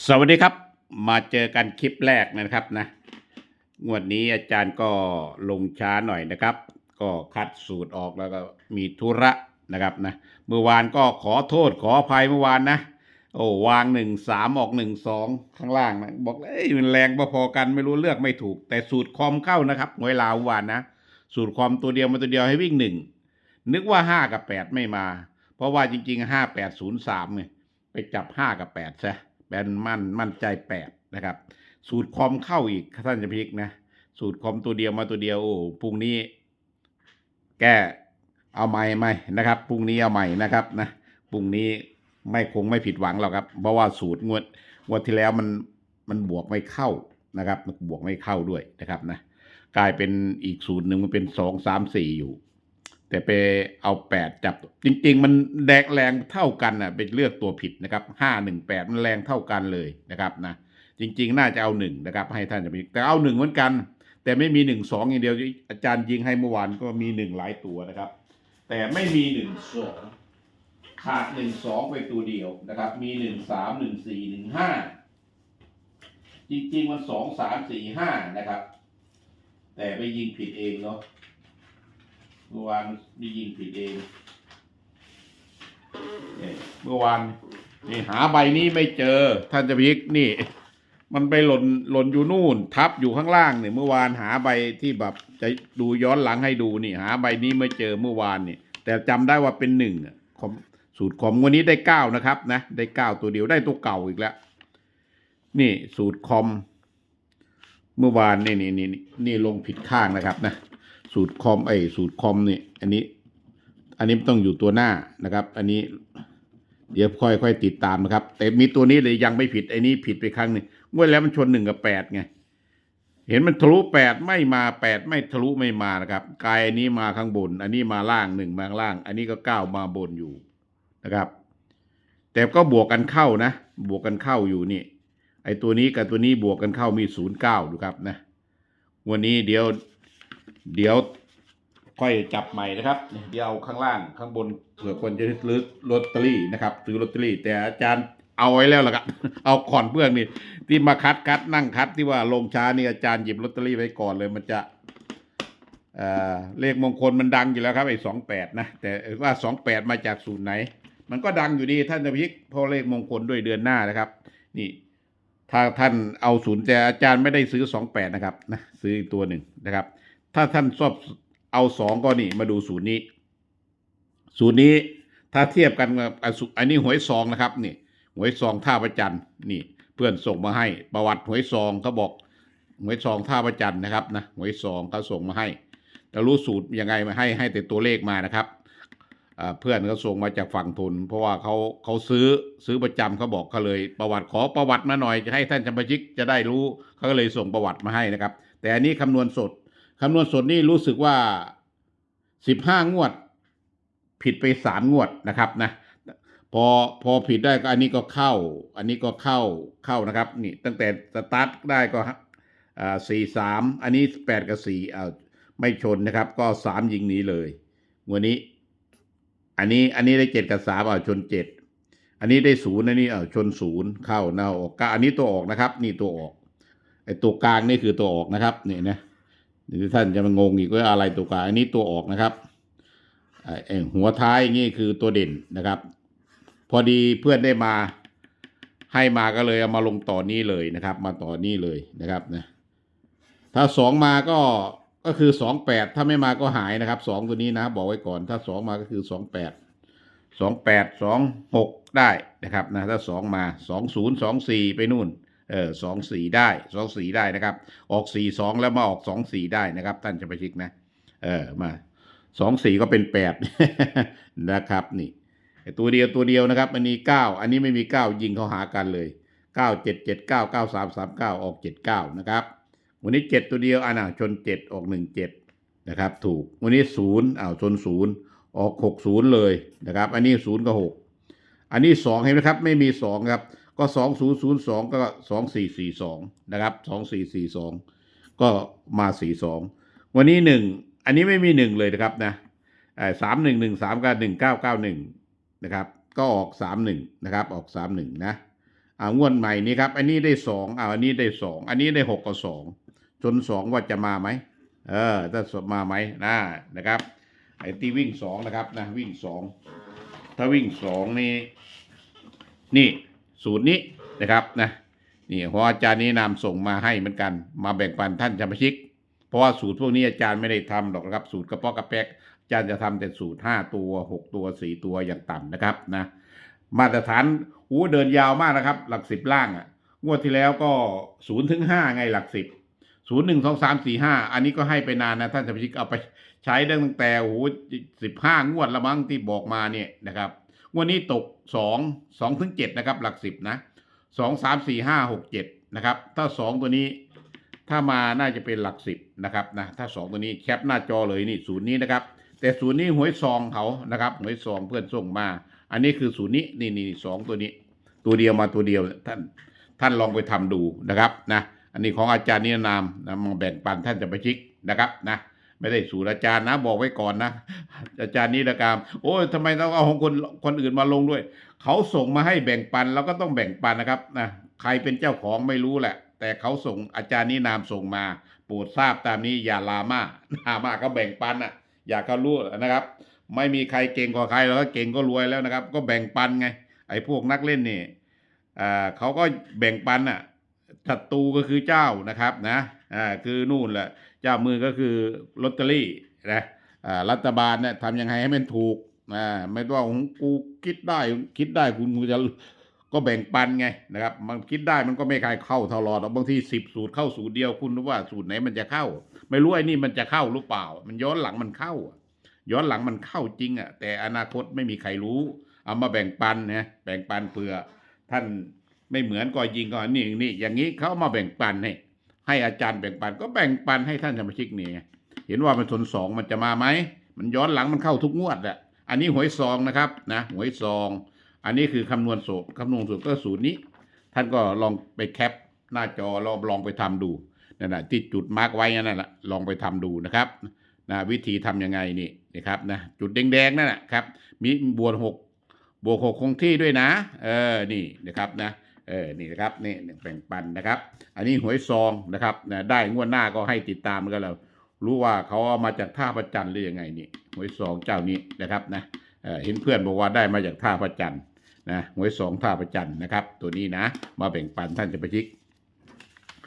สวัสดีครับมาเจอกันคลิปแรกนะครับนะงวดนี้อาจารย์ก็ลงช้าหน่อยนะครับ ก็คัดสูตรออกแล้วก็มีธุระนะครับนะเมื่อวานก็ขอโทษขออภัยเมื่อวานนะ โอ้วางหนึ่งสามออกหนึ่งสองข้างล่างนะบอกเอ้ยมันแรงพอๆกันไม่รู้เลือกไม่ถูก แต่สูตรคอมเข้านะครับหวยลาววานนะ สูตรคอมตัวเดียวมาตัวเดียวให้วิ่งหนึ่งนึกว่าห้ากับแปดไม่มา เพราะว่าจริงๆห้าแปดศูนย์สามไงไปจับห้ากับแปดซะ แบนมั่นมั่นใจแปดนะครับ สูตรคอมเข้าอีกท่านจะพลิกนะ สูตรคอมตัวเดียวมาตัวเดียวโอ้พรุ่งนี้ แก้เอาใหม่ไหมนะครับพรุ่งนี้เอาใหม่นะครับนะพรุ่งนี้ไม่คงไม่ผิดหวังหรอกครับ เพราะว่าสูตรงวดงวดที่แล้วมันมันบวกไม่เข้านะครับมันบวกไม่เข้าด้วยนะครับนะกลายเป็นอีกสูตรหนึ่งมันเป็นสองสามสี่อยู่ แต่ไปเอาแปดจับ จริง ๆ มันแดกแรงเท่ากันนะเป็นเลือกตัวผิดนะครับห้าหนึ่งแปดมันแรงเท่ากันเลยนะครับนะจริง ๆ น่าจะเอาหนึ่งนะครับ ให้ท่านจะมีแต่เอาหนึ่งเหมือนกัน แต่ไม่มีหนึ่งสองอย่างเดียวอาจารย์ยิงให้เมื่อวานก็มีหนึ่งหลายตัวนะครับ แต่ไม่มีหนึ่งสองขาดหนึ่งสองไปตัวเดียวนะครับ มีหนึ่งสามหนึ่งสี่หนึ่งห้าจริง ๆ มันสองสามสี่ห้านะครับ แต่ไปยิงผิดเองเนาะ เมื่อวานไปยิงผิดเองเอ่เมื่อวานนี่หาใบนี้ไม่เจอ ท่านจะพิกนี่ มันไปหล่นหล่นอยู่นู่น ทับอยู่ข้างล่างเนี่ยเมื่อวานหาใบที่แบบจะดูย้อนหลังให้ดูนี่หาใบนี้ไม่เจอเมื่อวานนี่แต่จำได้ว่าเป็นหนึ่งสูตรคอมวันนี้ได้เก้านะครับนะได้เก้าตัวเดียวได้ตัวเก่าอีกแล้วนี่สูตรคอม เมื่อวานนี่นี่นี่นี่ลงผิดข้างนะครับนะ สูตรคอมไอสูตรคอมเนี่ยอันนี้ อันนี้ต้องอยู่ตัวหน้านะครับ อันนี้ เดี๋ยวค่อยค่อยติดตามนะครับ แต่มีตัวนี้เลยยังไม่ผิดไอ้นี้ผิดไปครั้งหนึ่งงวดแล้วมันชนหนึ่งกับแปดไงเห็นมันทะลุแปดไม่มาแปดไม่ทะลุไม่มานะครับกายอันนี้มาข้างบน อันนี้มาล่างหนึ่งมาล่าง อันนี้ก็เก้ามาบนอยู่นะครับ แต่ก็บวกกันเข้านะ บวกกันเข้าอยู่นี่ ไอ้ตัวนี้กับตัวนี้บวกกันเข้ามีศูนย์เก้าดูครับนะ วันนี้เดี๋ยว เดี๋ยวค่อยจับใหม่นะครับ เดี๋ยวเอาข้างล่างข้างบนเผื่อคนจะซื้อลอตเตอรี่นะครับซื้อลอตเตอรี่ แต่อาจารย์เอาไว้แล้วล่ะครับ เอาก่อนเพื่อนนี่ที่มาคัดคัดนั่งคัดที่ว่าลงช้านี่อาจารย์หยิบลอตเตอรี่ไว้ก่อนเลยมันจะเอ่อเลขมงคลมันดังอยู่แล้วครับไอ้สองแปดนะแต่ว่าสองแปดมาจากสูตรไหน มันก็ดังอยู่ดีท่านจะพิกเพราะเลขมงคลด้วยเดือนหน้านะครับ นี่ ถ้าท่านเอาศูนย์แต่อาจารย์ไม่ได้ซื้อสองแปดนะครับนะซื้ออีกตัวหนึ่งนะครับ ถ้าท่านชอบเอาสองก็นี่มาดูศูนย์นี้ ศูนย์นี้ถ้าเทียบกันกับอันนี้หวยซองนะครับนี่หวยซองท่าประจันนี่ เพื่อนส่งมาให้ประวัติหวยซองเขาบอกหวยซองท่าประจันนะครับนะหวยซองเขาส่งมาให้แต่รู้สูตรยังไงมาให้ให้แต่ตัวเลขมานะครับเพื่อนเขาส่งมาจากฝั่งทุน เพราะว่าเขาเขาซื้อซื้อประจำเขาบอกเขาเลยประวัติขอประวัติมาหน่อยจะให้ท่านจำปาชิกจะได้รู้เขาก็เลยส่งประวัติมาให้นะครับ แต่อันนี้คำนวณสด คำนวณสดนี่รู้สึกว่าสิบห้างวด ผิดไปสามงวดนะครับนะพอพอผิดได้ก็อันนี้ก็เข้า อันนี้ก็เข้าเข้านะครับ นี่ตั้งแต่สตาร์ทได้ก็สี่สามอันนี้แปดกับสี่เอาไม่ชนนะครับ ก็สามยิงหนี้เลยวันนี้ อันนี้อันนี้ได้เจ็ดกับสามเอาชนเจ็ดอันนี้ได้ศูนย์อันนี้เอาชนศูนย์เข้าเนาออกก็อันนี้ตัวออกนะครับ นี่ตัวออกไอ้ตัวกลางนี่คือตัวออกนะครับนี่นะ ดี๋ยวท่านจะมางงอีกว่าอะไรตัวกลางอันนี้ตัวออกนะครับไอ้ไอ้หัวท้ายนี่คือตัวเด่นนะครับ พอดีเพื่อนได้มาให้มาก็เลยเอามาลงต่อนี้เลยนะครับ มาต่อนี้เลยนะครับนะถ้าสองมาก็ก็คือสองแปดถ้าไม่มาก็หายนะครับสองตัวนี้นะบอกไว้ก่อน ถ้าสองมาก็คือสองแปดสองแปดสองหกได้นะครับนะถ้าสองมาสองศูนย์สองสี่ไปนู่น เออสองสี่ได้สองสี่ได้นะครับ ออกสี่สองแล้วมาออกสองสี่ได้นะครับ ท่านจะไปชิกนะ เออมาสองสี่ก็เป็นแปดนะครับนี่ตัวเดียวตัวเดียวนะครับ อันนี้เก้าอันนี้ไม่มีเก้ายิงเขาหากันเลยเก้าเจ็ดเจ็ดเก้าเก้าสามสามเก้าออกเจ็ดเก้านะครับวันนี้เจ็ดตัวเดียวอ่านะชนเจ็ดออกหนึ่งเจ็ดนะครับ ถูกวันนี้ศูนย์อ้าวชนศูนย์ออกหกศูนย์เลยนะครับ อันนี้ศูนย์กับหกอันนี้สองเห็นไหมครับ ไม่มีสองครับ ก็สองศูนย์ศูนย์สองก็สองสี่สี่สองนะครับสองสี่สี่สองก็มาสี่สองวันนี้หนึ่งอันนี้ไม่มีหนึ่งเลยนะครับนะสามหนึ่งหนึ่งสามกับหนึ่งเก้าเก้าหนึ่งนะครับ ก็ออกสามหนึ่งนะครับ ออกสามหนึ่งนะอ่างวดใหม่นี้ครับ อันนี้ได้สองอ่าอันนี้ได้สองอันนี้ได้หกกับสองจนสองว่าจะมาไหมเออถ้ามาไหมนะนะครับไอ้ที่วิ่งสองนะครับนะวิ่งสองถ้าวิ่งสองนี่นี่ สูตรนี้นะครับนะนี่เพราะอาจารย์นี้นำส่งมาให้เหมือนกัน มาแบ่งปันท่านจำชิก เพราะว่าสูตรพวกนี้อาจารย์ไม่ได้ทำหรอกนะครับ สูตรกระเพาะกระแปกอาจารย์จะทำแต่สูตรห้าตัวหกตัวสี่ตัวอย่างต่ำนะครับนะมาตรฐานหูเดินยาวมากนะครับ หลักสิบล่างอะงวดที่แล้วก็ศูนย์ถึงห้าไงหลักสิบศูนย์หนึ่งสองสามสี่ห้าอันนี้ก็ให้ไปนานนะท่านจำชิกเอาไปใช้ตั้งแต่โอ้สิบห้างวดละมั้งที่บอกมาเนี่ยนะครับ วดนี้ตกสองสองถึงเจ็ดนะครับ หลักสิบนะสองสามสี่ห้าหกเจ็ดนะครับ ถ้าสองตัวนี้ถ้ามาน่าจะเป็นหลักสิบนะครับนะ ถ้าสองตัวนี้แคปหน้าจอเลยนี่ศูนย์นี้นะครับ แต่ศูนย์นี้หวยซองเขานะครับหวยซองเพื่อนส่งมา อันนี้คือศูนย์นี้นี่นี่สองตัวนี้ ตัวเดียวมาตัวเดียวท่านท่านลองไปทำดูนะครับนะ อันนี้ของอาจารย์นิรนามนะมาแบ่งปันท่านจะไปชิกนะครับนะ ไม่ได้สูตรอาจารย์นะบอกไว้ก่อนนะอาจารย์นิรกรรมโอ้ยทำไมต้องเอาของคนคนอื่นมาลงด้วย เขาส่งมาให้แบ่งปันเราก็ต้องแบ่งปันนะครับนะใครเป็นเจ้าของไม่รู้แหละ แต่เขาส่งอาจารย์นินามส่งมาโปรดทราบตามนี้อย่าลามาลามาก็แบ่งปันอะ อย่าเขารู้นะครับ ไม่มีใครเก่งกว่าใครแล้วก็เก่งก็รวยแล้วนะครับ ก็แบ่งปันไง ไอ้พวกนักเล่นนี่อ่าเขาก็แบ่งปันอะศัตรูก็คือเจ้านะครับนะ อ่าคือนู่นแหละเจ้ามือก็คือลอตเตอรี่นะอ่ารัฐบาลเนี่ยทำยังไงให้มันถูกอ่าไม่ว่าของกูคิดได้คิดได้คุณกูจะก็แบ่งปันไงนะครับมันคิดได้มันก็ไม่ใครเข้าตลอดหรอกบางทีสิบสูตรเข้าสูตรเดียวคุณรู้ว่าสูตรไหนมันจะเข้า ไม่รู้ไอ้นี่มันจะเข้าหรือเปล่า มันย้อนหลังมันเข้า ย้อนหลังมันเข้าจริงอะแต่อนาคตไม่มีใครรู้ เอามาแบ่งปันนะแบ่งปันเผื่อท่านไม่เหมือนก็ยิงก็นี่นี่อย่างนี้เขาเอามาแบ่งปันให้ ให้อาจารย์แบ่งปันก็แบ่งปันให้ท่านสมาชิกนี่ไงเห็นว่ามันทนสองมันจะมาไหมมันย้อนหลังมันเข้าทุกงวดแหละอันนี้หวยซองนะครับนะหวยซอง อันนี้คือคำนวณสูตรคำนวณสูตรก็สูตรนี้ ท่านก็ลองไปแคปหน้าจอลองลองไปทำดูนั่นแหละที่จุดมาร์กไว้นั่นแหละลองไปทำดูนะครับนะวิธีทำยังไงนี่นะครับนะจุดแดงๆนั่นแหละครับมีบวกหกบวกหกคงที่ด้วยนะ เออนี่นะครับนะ เออนี่นะครับนี่แบ่งปันนะครับ อันนี้หวยซองนะครับนะได้งวดหน้าก็ให้ติดตามกันแล้วรู้ว่าเขาเอามาจากท่าประจันหรือยังไงนี่หวยซองเจ้านี้นะครับนะเออเห็นเพื่อนบอกว่าได้มาจากท่าประจันนะหวยซองท่าประจันนะครับ ตัวนี้นะมาแบ่งปันท่านจะไปชิก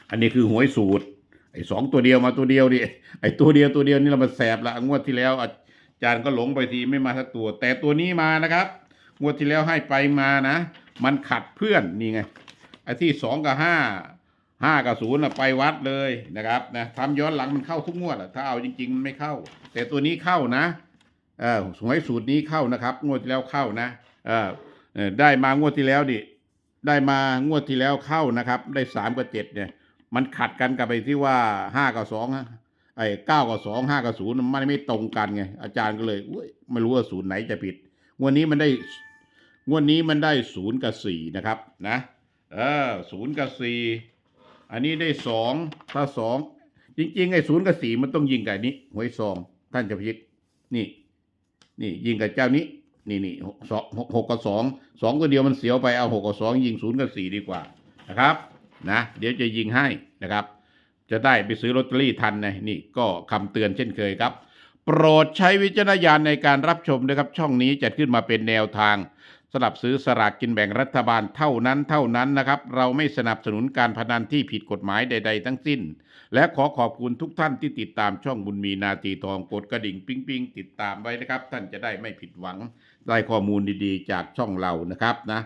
อันนี้คือหวยสูตรไอ้สองตัวเดียวมาตัวเดียวดิไอ้ตัวเดียวตัวเดียวนี่เรามาแสบละงวดที่แล้วอาจารย์ก็หลงไปทีไม่มาสักตัว แต่ตัวนี้มานะครับ งวดที่แล้วให้ไปมานะ มันขัดเพื่อนนี่ไงไอ้ที่สองกับห้าห้ากับศูนย์น่ะไปวัดเลยนะครับนะทำย้อนหลังมันเข้าทุกงวดอะถ้าเอาจริง ๆ มันไม่เข้า แต่ตัวนี้เข้านะเออหวยสูตรนี้เข้านะครับ งวดที่แล้วเข้านะเออเออได้มางวดที่แล้วดิได้มางวดที่แล้วเข้านะครับ ได้สามกับเจ็ดเนี่ย มันขัดกันกับไปที่ว่าห้ากับสองไอ้เก้ากับสองห้ากับศูนย์มันไม่ตรงกันไงอาจารย์ก็เลยอุ้ยไม่รู้ว่าศูนย์ไหนจะผิดงวดนี้มันได้ งวดนี้มันได้ศูนย์กับสี่นะครับนะเออศูนย์กับสี่อันนี้ได้สองถ้าสองจริงๆไอ้ศูนย์กับสี่มันต้องยิงกับนี้หวยซองท่านจะพิจนี่นี่ยิงกับเจ้านี้ นี่นี่หกสองหกหกกับสองสองตัวเดียวมันเสียวไปเอาหกกับสองยิงศูนย์กับสี่ดีกว่านะครับนะเดี๋ยวจะยิงให้นะครับ จะได้ไปซื้อลอตเตอรี่ทันนะนี่ก็คำเตือนเช่นเคยครับ โปรดใช้วิจารณญาณในการรับชมนะครับ ช่องนี้จัดขึ้นมาเป็นแนวทาง สำหรับซื้อสลากกินแบ่งรัฐบาลเท่านั้นเท่านั้นนะครับ เราไม่สนับสนุนการพนันที่ผิดกฎหมายใด ๆ ทั้งสิ้น และขอขอบคุณทุกท่านที่ติดตามช่องบุญมีนาทีทองกดกระดิ่งปิ๊งปิงติดตามไว้นะครับ ท่านจะได้ไม่ผิดหวังได้ข้อมูลดีๆ จากช่องเรานะครับนะ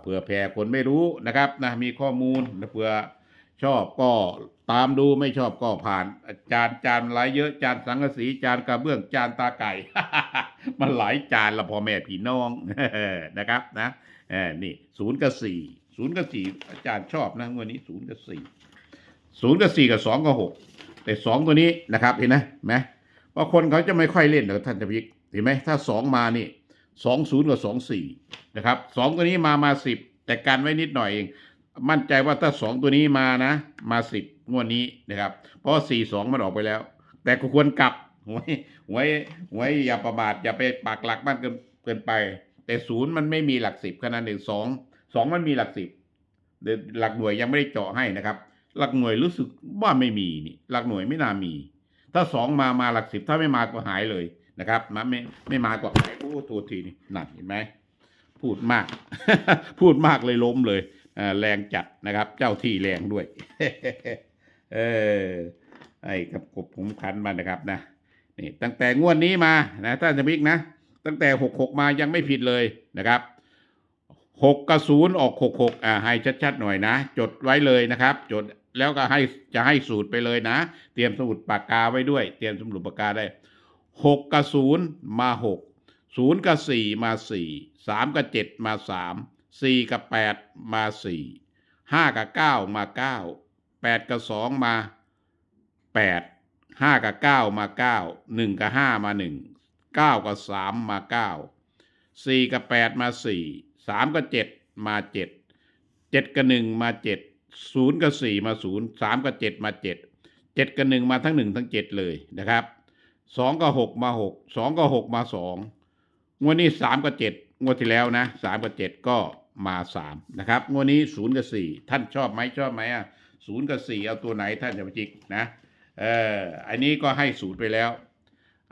เผื่อแผ่คนไม่รู้นะครับนะมีข้อมูลนะเผื่อชอบก็ ตามดูไม่ชอบก็ผ่าน จานจานหลายเยอะจานสังกะสีจานกระเบื้องจานตาไก่ มันหลายจานละพ่อแม่พี่น้องนะครับนะเออนี่ศูนย์กับสี่ศูนย์กับสี่อาจารย์ชอบนะวันนี้ศูนย์กับสี่ศูนย์กับสี่กับสองกับหกแต่สองตัวนี้นะครับเห็นไหมไหมว่าคนเขาจะไม่ค่อยเล่นหรอกท่านจะพิกเห็นไหมถ้าสองมานี่สองศูนย์กับสองสี่นะครับสองตัวนี้มามาสิบแต่การไว้นิดหน่อยเอง มั่นใจว่าถ้าสองตัวนี้มานะ มาสิบ งวดนี้นะครับ เพราะสี่สองมันออกไปแล้ว แต่ก็ควรกลับหวยหวยหวยอย่าประมาทอย่าไปปากหลักมากเกินเกินไป แต่ศูนย์มันไม่มีหลักสิบขนาดหนึ่งสองสองมันมีหลักสิบเดี๋ยวหลักหน่วยยังไม่ได้เจาะให้นะครับ หลักหน่วยรู้สึกว่าไม่มีนี่หลักหน่วยไม่น่ามี ถ้าสองมามาหลักสิบถ้าไม่มาก็หายเลยนะครับมาไม่ไม่มาก็หายโอ้โทษทีนี่หนักเห็นไหมพูดมาก พูดมากเลยล้มเลยอ่าแรงจัดนะครับ เจ้าที่แรงด้วย เออไอ้กับกบผมคันมานะครับนะนี่ตั้งแต่งวดนี้มานะท่านสมิกนะตั้งแต่หกหกมายังไม่ผิดเลยนะครับหกกับศูนย์ออกหกหกอ่าให้ชัดๆหน่อยนะ จดไว้เลยนะครับ จดแล้วก็ให้จะให้สูตรไปเลยนะ เตรียมสมุดปากกาไว้ด้วย เตรียมสมุดปากกาได้หกกับศูนย์มาหกศูนย์กับสี่มาสี่สามกับเจ็ดมาสามสี่กับแปดมาสี่ห้ากับเก้ามาเก้า แปดกับสองมาแปดห้ากับเก้ามาเก้าหนึ่งกับห้ามาหนึ่งเก้ากับสามมาเก้าสี่กับแปดมาสี่สามกับเจ็ดมาเจ็ดเจ็ดกับหนึ่งมาเจ็ดศูนย์กับสี่มาศูนย์สามกับเจ็ดมาเจ็ดเจ็ดกับหนึ่งมาทั้งหนึ่งทั้งเจ็ดเลยนะครับสองกับหกมาหกสองกับหกมาสองงวดนี้สามกับเจ็ดงวดที่แล้วนะสามกับเจ็ดก็มาสามนะครับ งวดนี้ศูนย์กับสี่ท่านชอบไหมชอบไหมอะ ศูนย์กับสี่เอาตัวไหนท่านจะมาจิกนะเอออันนี้ก็ให้สูตรไปแล้ว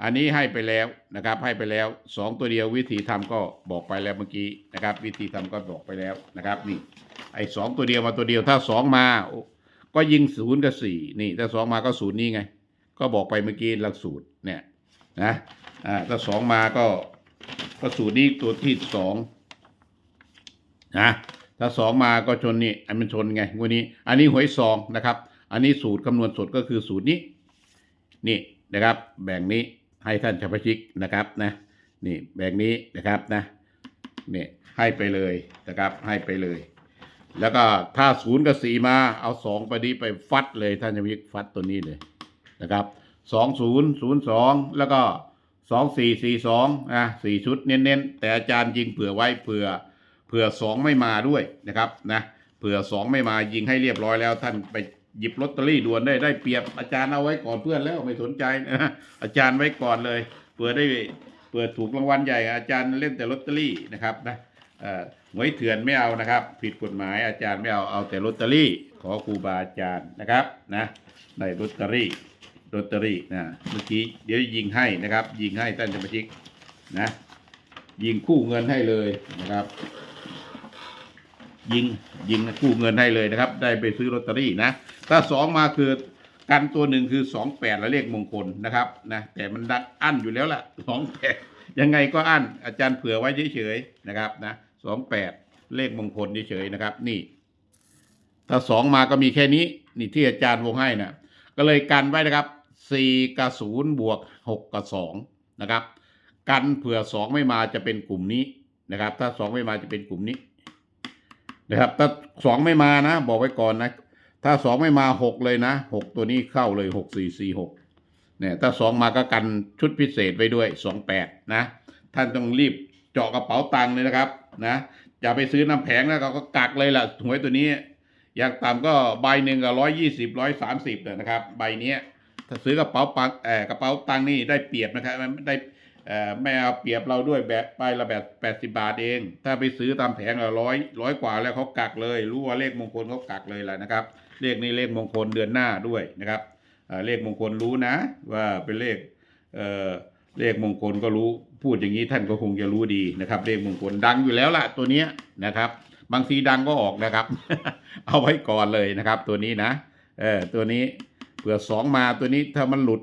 อันนี้ให้ไปแล้วนะครับ ให้ไปแล้วสองตัวเดียววิธีทำก็บอกไปแล้วเมื่อกี้นะครับ วิธีทำก็บอกไปแล้วนะครับ นี่ ไอ้สองตัวเดียวมาตัวเดียวถ้าสองมาโอ้ก็ยิงศูนย์กับสี่นี่ ถ้าสองมาก็ศูนย์นี่ไง ก็บอกไปเมื่อกี้หลักสูตรเนี่ยนะอ่าถ้าสองมาก็ก็สูตรนี้ตัวที่สองนะ ถ้าสองมาก็ชนนี่อันมันชนไงวันนี้ อันนี้หวยซองนะครับ อันนี้สูตรคำนวณสดก็คือสูตรนี้ นี่นะครับ แบ่งนี้ให้ท่านชาชิกนะครับนะ นี่แบ่งนี้นะครับนะนี่ให้ไปเลยนะครับ ให้ไปเลย แล้วก็ถ้าศูนย์กับสี่มาเอาสองไปนี้ไปฟัดเลยท่านชาชิกฟัดตัวนี้เลยนะครับสองศูนย์ศูนย์สองแล้วก็สองสี่สี่สองนะสี่ชุดเน้นๆ แต่อาจารย์ยิงเผื่อไว้เผื่อ เผื่อสองไม่มาด้วยนะครับนะเผื่อสองไม่มายิงให้เรียบร้อยแล้วท่านไปหยิบลอตเตอรี่ด่วนได้ได้เปรียบอาจารย์เอาไว้ก่อนเพื่อนแล้วไม่สนใจนะอาจารย์ไว้ก่อนเลยเผื่อได้เผื่อถูกรางวัลใหญ่ อาจารย์เล่นแต่ลอตเตอรี่นะครับนะอ่อหวยเถื่อนไม่เอานะครับ ผิดกฎหมายอาจารย์ไม่เอาเอาแต่ลอตเตอรี่ ขอครูบาอาจารย์นะครับนะได้ลอตเตอรี่ลอตเตอรี่นะเมื่อกี้เดี๋ยวยิงให้นะครับ ยิงให้ท่านสมาชิกนะยิงคู่เงินให้เลยนะครับ ยิงยิงกู้เงินให้เลยนะครับ ได้ไปซื้อลอตเตอรี่นะ ถ้าสองมาคือกันตัวหนึ่งคือสองแปดและเลขมงคลนะครับนะแต่มันดักอั้นอยู่แล้วล่ะสองแปดยังไงก็อั้นอาจารย์เผื่อไว้เฉยๆนะครับนะสองแปดเลขมงคลเฉยๆนะครับ นี่ ถ้าสองมาก็มีแค่นี้ นี่ที่อาจารย์วงให้นะก็เลยกันไว้นะครับสี่กับศูนย์บวกหกกับสองนะครับ กันเผื่อสองไม่มาจะเป็นกลุ่มนี้นะครับ ถ้าสองไม่มาจะเป็นกลุ่มนี้ นะครับถ้าสองไม่มานะ บอกไว้ก่อนนะ ถ้าสองไม่มาหกเลยนะหกตัวนี้เข้าเลยหกสี่สี่หกเนี่ยถ้าสองมาก็กันชุดพิเศษไว้ด้วยสองแปดนะ ท่านต้องรีบเจาะกระเป๋าตังค์เลยนะครับนะอย่าไปซื้อน้ำแผงแล้วก็กักเลยล่ะหวยตัวนี้ อยากต่ำก็ใบหนึ่งก็ร้อยยี่สิบร้อยสามสิบนะครับ ใบเนี้ยถ้าซื้อกระเป๋าปังเออกระเป๋าตังค์นี่ได้เปรียบนะครับมันได้ ไม่เอาเปรียบเราด้วยแบบใบละแบบแปดสิบาทเอง ถ้าไปซื้อตามแผงละร้อยร้อยกว่าแล้วเขากักเลย รู้ว่าเลขมงคลเขากักเลยแหละนะครับ เลขนี้เลขมงคลเดือนหน้าด้วยนะครับเลขมงคลรู้นะ ว่าเป็นเลขเออเลขมงคลก็รู้พูดอย่างนี้ท่านก็คงจะรู้ดีนะครับ เลขมงคลดังอยู่แล้วล่ะตัวเนี้ยนะครับ บางทีดังก็ออกนะครับ เอาไว้ก่อนเลยนะครับ ตัวนี้นะเออตัวนี้เผื่อสองมาตัวนี้ถ้ามันหลุด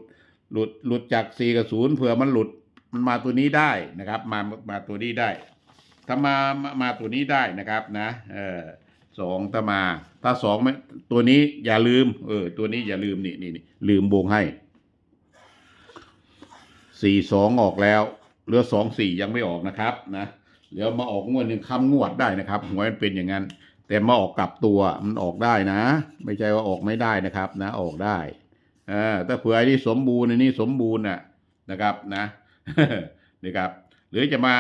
หลุดหลุดจากสี่กับศูนย์เผื่อมันหลุด มันมาตัวนี้ได้นะครับ มามาตัวนี้ได้ ถ้ามามาตัวนี้ได้นะครับนะเออสองถ้ามา ถ้าสองไม่ตัวนี้อย่าลืม เออ ตัวนี้อย่าลืมนี่นี่ลืมวงให้สี่สองออกแล้วเหลือสองสี่ยังไม่ออกนะครับ นะเดี๋ยวมาออกงวดหนึ่งคำงวดได้นะครับหวยมันเป็นอย่างนั้น แต่มาออกกลับตัวมันออกได้นะ ไม่ใช่ว่าออกไม่ได้นะครับ นะออกได้เออถ้าเผื่อไอ้นี่สมบูรณ์อันนี้สมบูรณ์น่ะนะครับนะ นี่ครับ หรือจะมา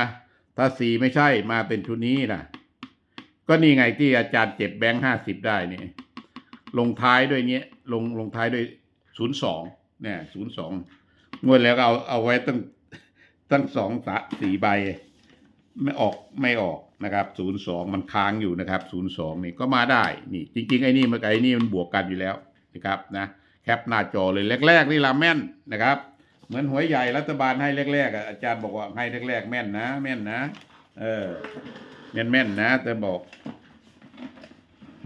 ถ้าสี่ไม่ใช่มาเป็นชุดนี้นะก็นี่ไงที่อาจารย์เจ็บแบงค์ห้าสิบได้นี่ลงท้ายด้วยเนี้ยลงลงท้ายด้วยศูนย์สองเนี่ยศูนย์สองงวดแล้วเอาเอาไว้ตั้งตั้งสองสะสี่ใบ ไม่ออกไม่ออกนะครับศูนย์สองมันค้างอยู่นะครับศูนย์สองนี่ก็มาได้นี่ จริง ๆ ไอ้นี่มันไอ้นี่มันบวกกันอยู่แล้วนะครับนะแคปหน้าจอเลยแรกๆนี่ละแม่นนะครับ เหมือนหวยใหญ่รัฐบาลให้แรกๆอะอาจารย์บอกว่าให้แรกๆแม่นนะ แม่นนะ เออ แม่นแม่นนะแต่บอก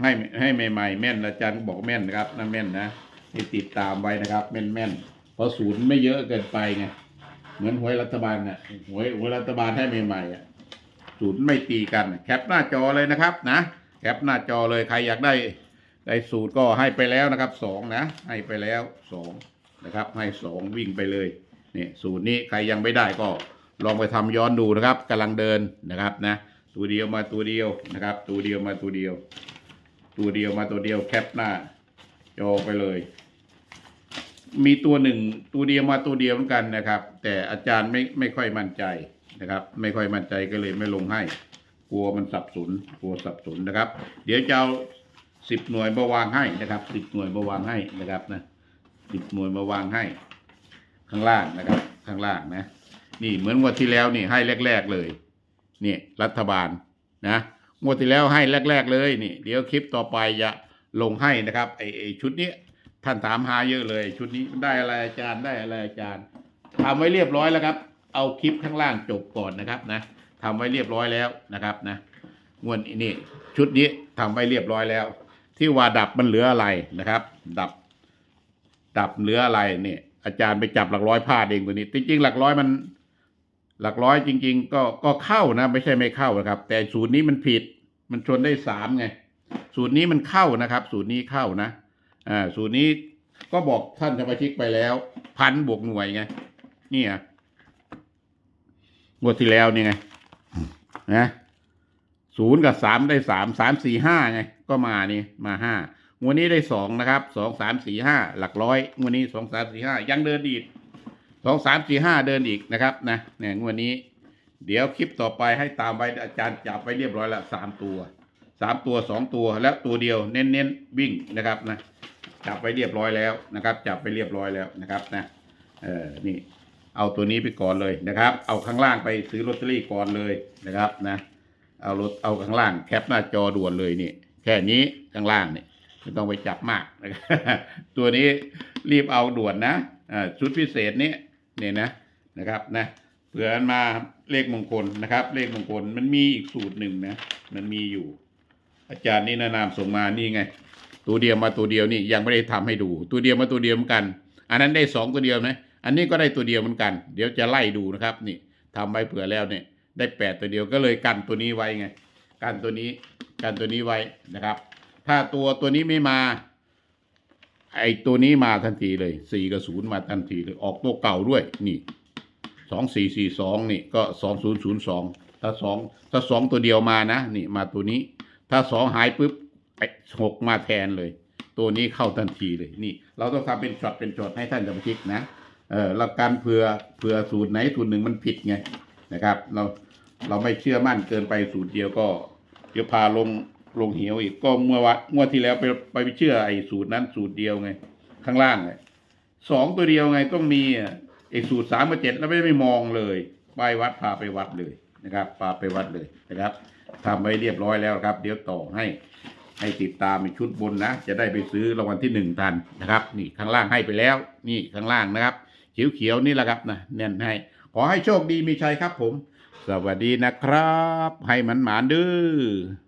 ให้ให้ใหม่ๆแม่นอาจารย์บอกแม่นนะครับนั่นแม่นนะให้ติดตามไว้นะครับ แม่นแม่นเพราะศูนย์ไม่เยอะเกินไปไงเหมือนหวยรัฐบาลน่ะหวยหวยรัฐบาลให้ใหม่ๆอะศูนย์ไม่ตีกัน แคปหน้าจอเลยนะครับ นะแคปหน้าจอเลยใครอยากได้ได้สูตรก็ให้ไปแล้วนะครับสองนะให้ไปแล้วสอง นะครับ ให้สองวิ่งไปเลยนี่สูตรนี้ใครยังไม่ได้ก็ลองไปทำย้อนดูนะครับกำลังเดินนะครับนะตัวเดียวมาตัวเดียวนะครับ ตัวเดียวมาตัวเดียว ตัวเดียวมาตัวเดียวแคปหน้าจอไปเลย มีตัวหนึ่งตัวเดียวมาตัวเดียวเหมือนกันนะครับ แต่อาจารย์ไม่ไม่ค่อยมั่นใจนะครับ ไม่ค่อยมั่นใจก็เลยไม่ลงให้ กลัวมันสับสนกลัวสับสนนะครับ เดี๋ยวจะเอาสิบหน่วยมาวางให้นะครับสิบหน่วยมาวางให้นะครับนะ สิบหน่วยมาวางให้ ข้างล่างนะครับ ข้างล่างนะ นี่เหมือนงวันที่แล้วนี่ให้แรก ๆเลยนี่รัฐบาลนะงวดที่แล้วให้แรก ๆ เลยนี่ เดี๋ยวคลิปต่อไปจะลงให้นะครับไอไอชุดนี้ท่านถามหาเยอะเลย ชุดนี้ได้อะไรอาจารย์ได้อะไรอาจารย์ทำไว้เรียบร้อยแล้วครับ เอาคลิปข้างล่างจบก่อนนะครับนะทำไว้เรียบร้อยแล้วนะครับนะงวดนี้ชุดนี้ทำไว้เรียบร้อยแล้ว ที่ว่าดับมันเหลืออะไรนะครับ ดับ ดับเหลืออะไรเนี่ยอาจารย์ไปจับหลักร้อยพลาดเองตัวนี้ จริง ๆ หลักร้อยมัน หลักร้อยจริง ๆ ก็ก็เข้านะ ไม่ใช่ไม่เข้านะครับ แต่สูตรนี้มันผิด มันชนได้สามไงสูตรนี้มันเข้านะครับ สูตรนี้เข้านะอ่าสูตรนี้ก็บอกท่านสมาชิกไปแล้ว พันบวกหน่วยไงนี่อะงวดที่แล้วนี่ไงนะศูนย์กับสามได้สามสามสี่ห้าไง ก็มานี่มาห้า วดนี้ได้สองนะครับสองสามสี่ห้าหลักร้อยวดนี้สองสามสี่ห้ายังเดินดีดสองสามสี่ห้าเดินอีกนะครับนะเนี่ยวดนี้ เดี๋ยวคลิปต่อไปให้ตามไปอาจารย์จับไปเรียบร้อยล้วสามตัวสามตัวสองตัวแล้วตัวเดียวเน้นเน้นวิ่งนะครับนะจับไปเรียบร้อยแล้วนะครับ จับไปเรียบร้อยแล้วนะครับนะเออนี่เอาตัวนี้ไปก่อนเลยนะครับ เอาข้างล่างไปซื้อลอตเตอรี่ก่อนเลยนะครับนะ เอารถเอาข้างล่างแคปหน้าจอด่วนเลยนี่แค่นี้ข้างล่างนี่ ไม่ต้องไปจับมากนะครับตัวนี้รีบเอาด่วนนะชุดพิเศษนี้เนี่ยนะนะครับนะเผื่อมาเลขมงคลนะครับ เลขมงคลมันมีอีกสูตรหนึ่งนะมันมีอยู่ อาจารย์นี่นะนำส่งมานี่ไง ตัวเดียวมาตัวเดียวนี่ยังไม่ได้ทำให้ดู ตัวเดียวมาตัวเดียวเหมือนกัน อันนั้นได้สองตัวเดียวนะอันนี้ก็ได้ตัวเดียวเหมือนกัน เดี๋ยวจะไล่ดูนะครับนี่ทำไว้เผื่อแล้วเนี่ยได้แปดตัวเดียวก็เลยกันตัวนี้ไว้ไง กันตัวนี้กันตัวนี้ไว้นะครับ ถ้าตัวตัวนี้ไม่มา ไอตัวนี้มาทันทีเลยสี่กับศูนย์มาทันทีเลย ออกตัวเก่าด้วย นี่สองสี่สี่สองนี่ก็สองศูนย์ศูนย์สองถ้าสองถ้าสองตัวเดียวมานะ นี่มาตัวนี้ ถ้าสองหายปุ๊บไอหกมาแทนเลย ตัวนี้เข้าทันทีเลย นี่ เราต้องทำเป็นช็อตเป็นช็อตให้ท่านสมาชิกนะเออแล้วการเผื่อเผื่อสูตรไหนสูตรหนึ่งมันผิดไงนะครับ เราเราไม่เชื่อมั่นเกินไปสูตรเดียวก็เดี๋ยวพาลง ลงเหวอีกก็เมื่อวะงวดที่แล้วไปไปเชื่อไอ้สูตรนั้นสูตรเดียวไง ข้างล่างไงสองตัวเดียวไงต้องมีไอ้สูตรสามกับเจ็ดแล้วไม่ไม่มองเลยไปวัดพาไปวัดเลยนะครับพาไปวัดเลยนะครับทำไว้เรียบร้อยแล้วครับ เดี๋ยวต่อให้ให้ติดตามในชุดบนนะ จะได้ไปซื้อรางวัลที่หนึ่งทันนะครับ นี่ข้างล่างให้ไปแล้ว นี่ข้างล่างนะครับ เขียวๆนี่แหละครับนะแน่นให้ ขอให้โชคดีมีชัยครับผม สวัสดีนะครับ ให้มันหมานดื้อ